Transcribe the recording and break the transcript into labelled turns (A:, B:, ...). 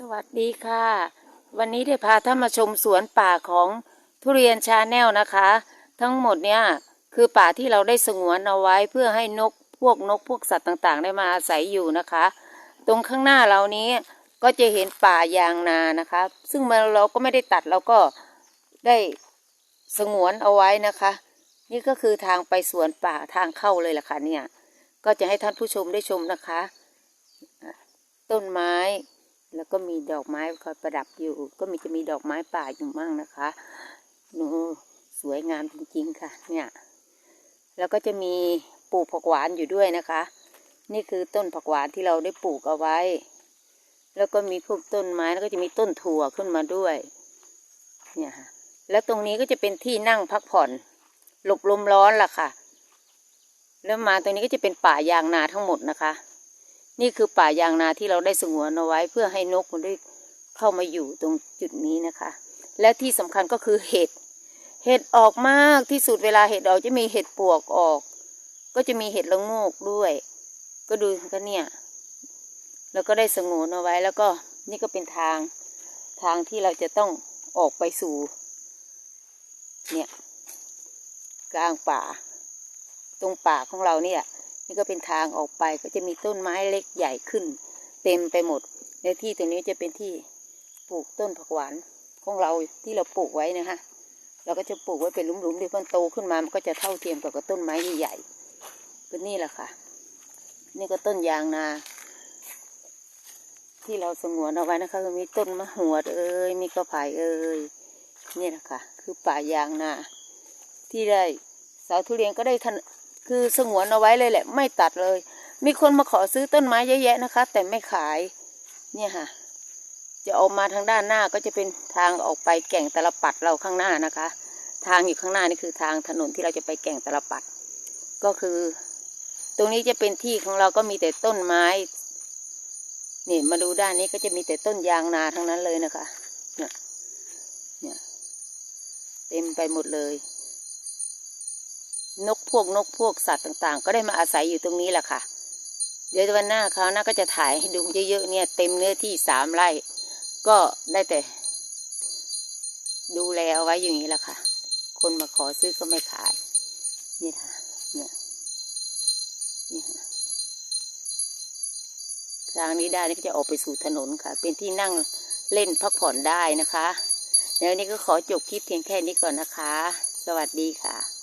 A: สวัสดีค่ะ วันนี้ได้พาท่านมาชมสวนป่าของทุเรียนชาแนลนะคะ ทั้งหมดเนี่ยคือป่าที่เราได้สงวนเอาไว้เพื่อให้นกพวกนกพวกสัตว์ต่างๆ ได้มาอาศัยอยู่นะคะ ตรงข้างหน้าเรานี้ก็จะเห็นป่ายางนานะคะ ซึ่งเราก็ไม่ได้ตัดเราก็ได้สงวนเอาไว้นะคะ นี่ก็คือทางไปสวนป่าทางเข้าเลยล่ะค่ะเนี่ยก็จะให้ท่านผู้ชมได้ชมนะคะ ต้นไม้ แล้วก็มีดอกไม้คอยประดับอยู่ ก็มีจะมีดอกไม้ป่าอยู่มั่งนะคะหนูสวยงามจริงๆค่ะ เนี่ย แล้วก็จะมีปลูกผักหวานอยู่ด้วยนะคะ นี่คือต้นผักหวานที่เราได้ปลูกเอาไว้ แล้วก็มีพวกต้นไม้แล้วก็จะมีต้นถั่วขึ้นมาด้วย เนี่ยค่ะ แล้วตรงนี้ก็จะเป็นที่นั่งพักผ่อนหลบลมร้อนล่ะค่ะ แล้วมาตรงนี้ก็จะเป็นป่ายางนาทั้งหมดนะคะ นี่คือป่ายางนาที่เราได้สงวนเอาไว้เพื่อให้นกมันได้เข้ามาอยู่ตรงจุดนี้นะคะ และที่สำคัญก็คือเห็ด เห็ดออกมากที่สุดเวลาเห็ดออกจะมีเห็ดปวกออก ก็จะมีเห็ดละโงกด้วย ก็ดูกันเนี่ยแล้วก็ได้สงวนเอาไว้แล้วก็นี่ก็เป็นทางทางที่เราจะต้องออกไปสู่ เนี่ยกลางป่า ตรงป่าของเราเนี่ย นี่ก็เป็นทางออกไปก็จะมีต้นไม้เล็กใหญ่ขึ้น เต็มไปหมดในที่ตรงนี้จะเป็นที่ปลูกต้นผักหวานของเราที่เราปลูกไว้นะฮะเราก็จะปลูกไว้เป็นหลุมๆเดี๋ยวมันโตขึ้นมามันก็จะเท่าเทียมกับต้นไม้ใหญ่ๆก็นี่แหละค่ะ นี่ก็ต้นยางนา ที่เราสงวนเอาไว้นะคะก็มีต้นมะหวดเอ้ยมีกระไผ่เอ้ยนี่แหละค่ะ คือป่ายางนา ที่ได้สาวทุเรียนก็ได้ทัน คือสงวนเอาไว้เลยแหละ ไม่ตัดเลย มีคนมาขอซื้อต้นไม้เยอะแยะนะคะ แต่ไม่ขาย เนี่ยค่ะ จะออกมาทางด้านหน้าก็จะเป็นทางออกไปแก่งตะลปัดเราข้างหน้านะคะ ทางอยู่ข้างหน้านี่คือทางถนนที่เราจะไปแก่งตะลปัด ก็คือ ตรงนี้จะเป็นที่ของเราก็มีแต่ต้นไม้ นี่มาดูด้านนี้ก็จะมีแต่ต้นยางนาทั้งนั้นเลยนะคะ เนี่ย เนี่ย เต็มไปหมดเลย นกพวกนกพวกสัตว์ต่างๆ ก็ได้มาอาศัยอยู่ตรงนี้แหละค่ะ เดี๋ยววันหน้าคราหน้าก็จะถ่ายให้ดูเยอะๆเนี่ยเต็มเนื้อที่สามไร่ ก็ได้แต่ ดูแลเอาไว้อย่างนี้แหละค่ะ คนมาขอซื้อก็ไม่ขาย นี่ค่ะเนี่ยนี่ค่ะทางนี้ได้นี่ก็จะออกไปสู่ถนนค่ะ เป็นที่นั่งเล่นพักผ่อนได้นะคะ แล้วนี้ก็ขอจบคลิปเพียงแค่นี้ก่อนนะคะ สวัสดีค่ะ